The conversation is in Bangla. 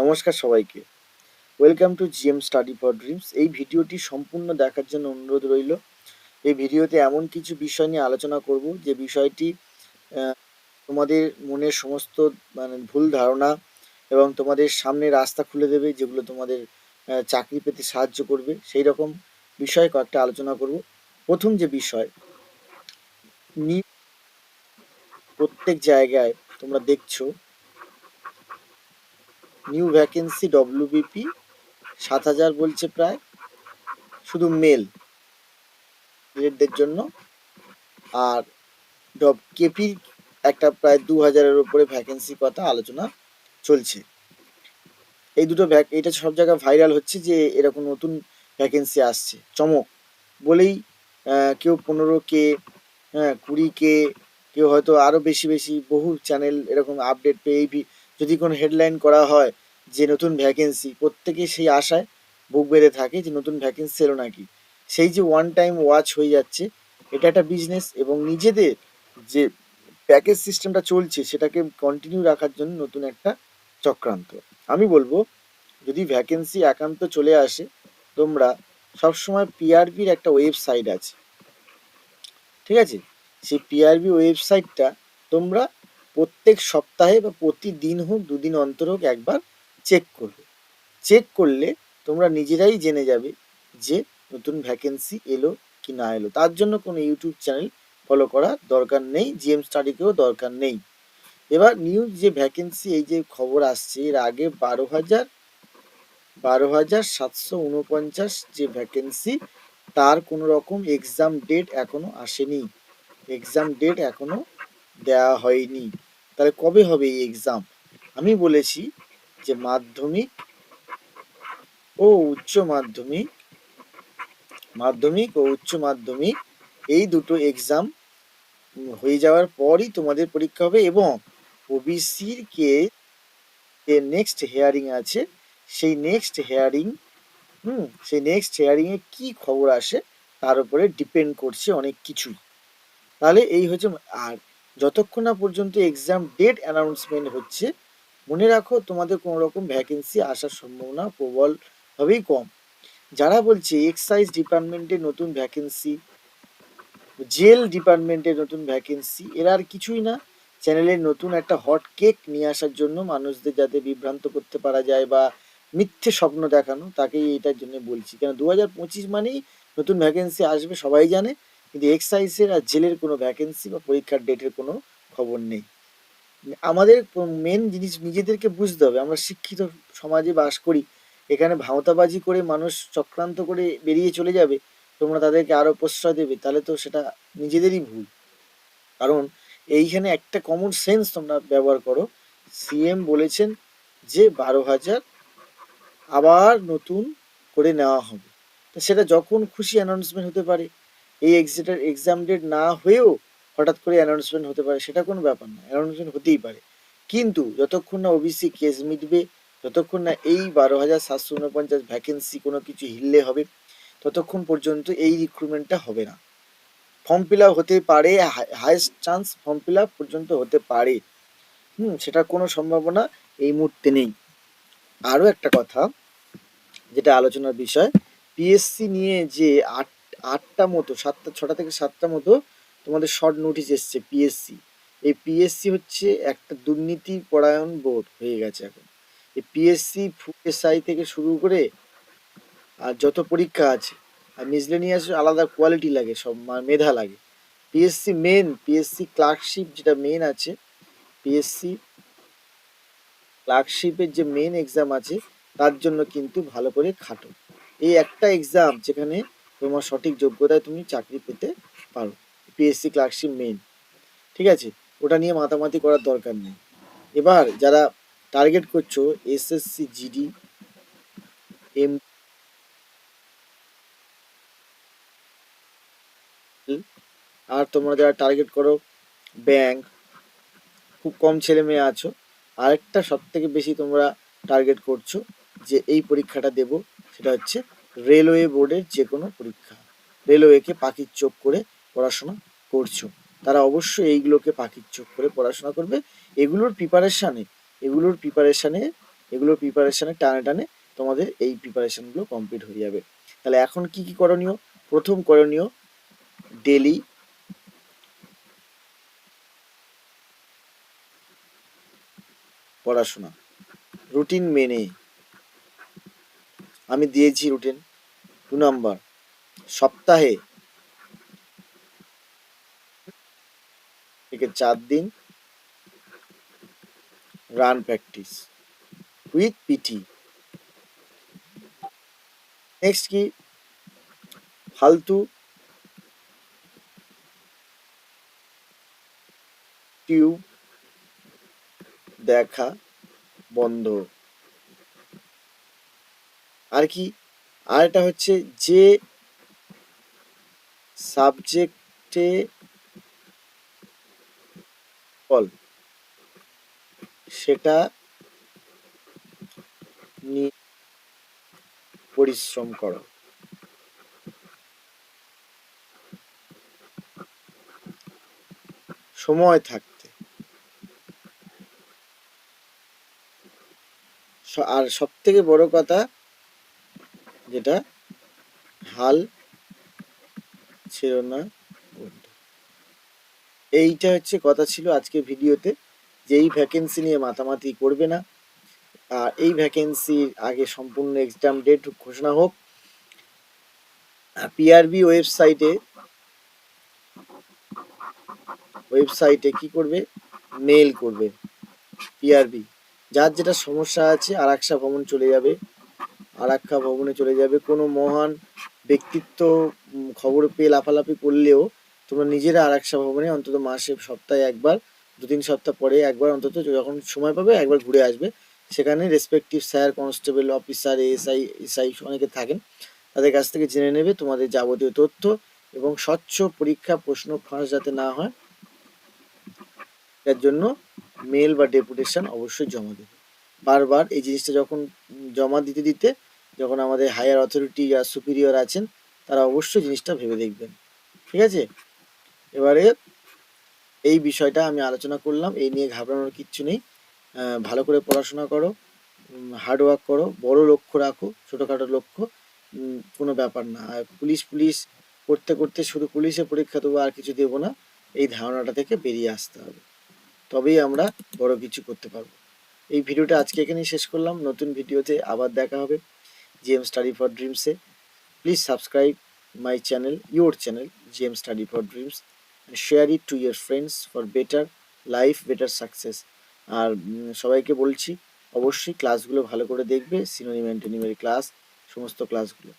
নমস্কার সবাইকে। Welcome to GM study for dreams এই ভিডিওটি সম্পূর্ণ দেখার জন্য অনুরোধ রইল। এই ভিডিওতে এমন কিছু বিষয় নিয়ে আলোচনা করব, যে বিষয়টি তোমাদের মনের সমস্ত মানে ভুল ধারণা এবং তোমাদের সামনে রাস্তা খুলে দেবে, যেগুলো তোমাদের চাকরি পেতে সাহায্য করবে। সেই রকম বিষয়ে কয়েকটা আলোচনা করব। প্রথম যে বিষয় প্রত্যেক জায়গায় তোমরা দেখছ নিউ ভ্যাকেন্সি ডব্লিউবিপি সাত হাজার বলছে প্রায়। শুধু মেল মেয়েদের জন্য। আর ডব কেপি একটা প্রায় দু হাজারের উপরে ভ্যাকেন্সি কথা আলোচনা চলছে। এই দুটো ভ্যাক এটা সব জায়গায় ভাইরাল হচ্ছে যে এরকম নতুন ভ্যাকেন্সি আসছে। চমক। বলেই কেউ পনেরো কে হ্যাঁ কুড়ি কে, কেউ হয়তো আরও বেশি বেশি, বহু চ্যানেল এরকম আপডেট পেয়ে এই যদি কোনো হেডলাইন করা হয় যে নতুন ভ্যাকেন্সি প্রত্যেকে সেই আশায় বুক বেঁধে থাকে যে নতুন ভ্যাকেন্সি এলো নাকি। সেই যে ওয়ান টাইম ওয়াচ হয়ে যাচ্ছে, এটা একটা বিজনেস এবং নিজেদের যে প্যাকেজ সিস্টেমটা চলছে, সেটাকে কন্টিনিউ রাখার জন্য নতুন একটা চক্রান্ত। আমি বলব, যদি ভ্যাকেন্সি একান্ত চলে আসে, তোমরা সবসময় পিআরবির একটা ওয়েবসাইট আছে। ঠিক আছে? সেই পিআরবি ওয়েবসাইটটা তোমরা প্রত্যেক সপ্তাহে বা প্রতিদিন হোক, দুদিন অন্তর হোক একবার চেক করবে। চেক করলে তোমরা নিজেরাই জেনে যাবে যে নতুন ভ্যাকেন্সি এলো কি না এলো। তার জন্য কোনো ইউটিউব চ্যানেল ফলো করা দরকার নেই জিএম স্টাডিকেও দরকার নেই। এবার নিউজ যে ভ্যাকেন্সি এই যে খবর আসছে, এর আগে বারো হাজার বারো হাজার সাতশো উনপঞ্চাশ যে ভ্যাকেন্সি তার কোনো রকম এক্সাম ডেট এখনও আসেনি। এক্সাম ডেট এখনও দেওয়া হয়নি। তাহলে কবে হবে এই এক্সাম আমি বলেছি যে মাধ্যমিক ও উচ্চ মাধ্যমিক মাধ্যমিক ও উচ্চ মাধ্যমিক এই দুটো এক্সাম হয়ে যাওয়ার পরই তোমাদের পরীক্ষা হবে এবং ওবিসির কে যে নেক্সট হেয়ারিং আছে, সেই নেক্সট হেয়ারিং হুম, সেই নেক্সট হেয়ারিং এ কি খবর আসে তার উপরে ডিপেন্ড করছে অনেক কিছুই। তাহলে এই হচ্ছে আর যতক্ষণ না পর্যন্ত এক্সাম ডেট অ্যানাউন্সমেন্ট হচ্ছে, মনে রাখো তোমাদের কোনো রকম ভ্যাকেন্সি আসার সম্ভাবনা প্রবলভাবেই কম। যারা বলছে এক্সাইজ ডিপার্টমেন্টে নতুন ভ্যাকেন্সি জেল ডিপার্টমেন্টের নতুন ভ্যাকেন্সি এরা আর কিছুই না। চ্যানেলের নতুন একটা হট কেক নিয়ে আসার জন্য মানুষদের যাতে বিভ্রান্ত করতে পারা যায় বা মিথ্যে স্বপ্ন দেখানো, তাকেই এটার জন্য বলছি। কেন, দু হাজার পঁচিশ মানেই নতুন ভ্যাকেন্সি আসবে, সবাই জানে। কিন্তু এক্সাইজের আর জেলের কোনো ভ্যাকেন্সি বা পরীক্ষার ডেটের কোনো খবর নেই। আমাদের মেন জিনিস নিজেদেরকে বুঝতে হবে। আমরা শিক্ষিত সমাজে বাস করি। এখানে ভাওতাবাজি করে মানুষ চক্রান্ত করে বেরিয়ে চলে যাবে, তোমরা তাদেরকে আরও প্রশ্রয় দেবে, তাহলে তো সেটা নিজেদেরই ভুল। কারণ এইখানে একটা কমন সেন্স তোমরা ব্যবহার করো। সিএম বলেছেন যে বারো হাজার আবার নতুন করে নেওয়া হবে। সেটা যখন খুশি অ্যানাউন্সমেন্ট হতে পারে এই এক্সিটার এক্সাম ডেট না হয়েও হঠাৎ করে অ্যানাউন্সমেন্ট হতে পারে, সেটা কোনো ব্যাপার না অ্যানাউন্সমেন্ট হতেই পারে। কিন্তু যতক্ষণ না ওবিসি কেস মিটবে, যতক্ষণ না এই বারো হাজার সাতশো উনপঞ্চাশ ভ্যাকেন্সি কোনো কিছু হিললে হবে, ততক্ষণ পর্যন্ত এই রিক্রুটমেন্টটা হবে না। ফর্ম ফিল আপ হতে পারে highest chance form fill up পর্যন্ত হতে পারে। হুম সেটার কোনো সম্ভাবনা এই মুহূর্তে নেই। আরও একটা কথা, যেটা আলোচনার বিষয় পিএসসি নিয়ে যে আট আটটা মতো, সাতটা, ছটা থেকে সাতটা মতো তোমাদের শর্ট নোটিশ এসছে পিএসসি এই পিএসসি হচ্ছে একটা দুর্নীতি পরায়ণ বোর্ড হয়ে গেছে এখন। এই পিএসসি এসআই থেকে শুরু করে, আর যত পরীক্ষা আছে, আর মিসলেনিয়াস আলাদা কোয়ালিটি লাগে, সব মেধা লাগে। পিএসসি মেন পিএসসি ক্লার্কশিপ যেটা মেন আছে পিএসসি ক্লার্কশিপের যে মেন এক্সাম আছে, তার জন্য কিন্তু ভালো করে খাটো। এই একটা এক্সাম যেখানে তোমার সঠিক যোগ্যতায় তুমি চাকরি পেতে পারো। পিএসসি ক্লার্কশিপ মেন ঠিক আছে? ওটা নিয়ে মাতামাতি করার দরকার নেই। এবার যারা টার্গেট করছ এসএসসি জিডি এম আর তোমরা যারা টার্গেট করো ব্যাংক খুব কম ছেলে মেয়ে আছো, আরেকটা সব থেকে বেশি তোমরা টার্গেট করছ যে এই পরীক্ষাটা দেব, সেটা হচ্ছে রেলওয়ে বোর্ডের যে কোনো পরীক্ষা। রেলওয়েকে পাখির চোখ করে পড়াশোনা করছ। তারা অবশ্যই এইগুলোকে পাখির চোখ করে পড়াশোনা করবে। এগুলোর প্রিপারেশানে এগুলোর প্রিপারেশানে এগুলোর প্রিপারেশানে টানে টানে তোমাদের এই প্রিপারেশানগুলো কমপ্লিট হয়ে যাবে। তাহলে এখন কি কি করণীয়? প্রথম করণীয় ডেলি পড়াশোনা। রুটিন মেনে আমি দিয়েছি রুটিন দু নাম্বার সপ্তাহে থেকে চার দিন run practice with PT next কি? ফালতু টিউব দেখা বন্ধ। আর কি? আর এটা হচ্ছে যে সাবজেক্টে ফল সেটা নিয়ে পরিশ্রম করো। সময় থাকতে। আর সব থেকে বড় কথা যেটা হাল ছিল না এইটা হচ্ছে কথা ছিল আজকে ভিডিওতে, যে এই ভ্যাকেন্সি নিয়ে মাতামাতি করবে না। আর এই ভ্যাকেন্সির আগে সম্পূর্ণ এক্সাম ডেট ঘোষণা হোক। পিআরবি ওয়েবসাইটে ওয়েবসাইটে কি করবে? মেল করবে পিআরবি যার যেটা সমস্যা আছে, আর আরাকসা ভবন চলে যাবে। আরাক্ষা ভবনে চলে যাবে। কোনো মহান ব্যক্তিত্ব খবর পেয়ে লাফালাফি করলেও তোমরা নিজেরা আরাকসা ভবনে অন্তত মাসে সপ্তাহে একবার দু তিন সপ্তাহ পরে একবার অন্তত যখন সময় পাবে একবার ঘুরে আসবে। সেখানে respective sir constable officer SI SI অনেকে থাকেন। তাদের কাছ থেকে জেনে নেবে তোমাদের যাবতীয় তথ্য এবং স্বচ্ছ পরীক্ষা, প্রশ্ন, ফাঁস যাতে না হয়, এর জন্য মেল বা ডেপুটেশন অবশ্যই জমা দেবে। বারবার এই জিনিসটা যখন জমা দিতে দিতে যখন আমাদের হায়ার অথরিটি আর সুপিরিয়র আছেন, তারা অবশ্যই জিনিসটা ভেবে দেখবেন। ঠিক আছে? এবারে এই বিষয়টা আমি আলোচনা করলাম, এই নিয়ে ঘাবড়ানোর কিচ্ছু নেই। ভালো করে পড়াশোনা করো হার্ডওয়ার্ক করো, বড় লক্ষ্য রাখো, ছোটোখাটো লক্ষ্য কোনো ব্যাপার না। আর পুলিশ পুলিশ, করতে করতে শুধু পুলিশে পরীক্ষা দেবো আর কিছু দেবো না, এই ধারণাটা থেকে বেরিয়ে আসতে হবে। তবেই আমরা বড় কিছু করতে পারব। এই ভিডিওটা আজকে এখানেই শেষ করলাম। নতুন ভিডিওতে আবার দেখা হবে। GM study for ড্রিমসে please subscribe my channel your channel GM study for dreams share it to your friends for better life better success আর সবাইকে বলছি, অবশ্যই ক্লাসগুলো ভালো করে দেখবে সিনোনিম অ্যান্টোনিমের ক্লাস সমস্ত ক্লাসগুলো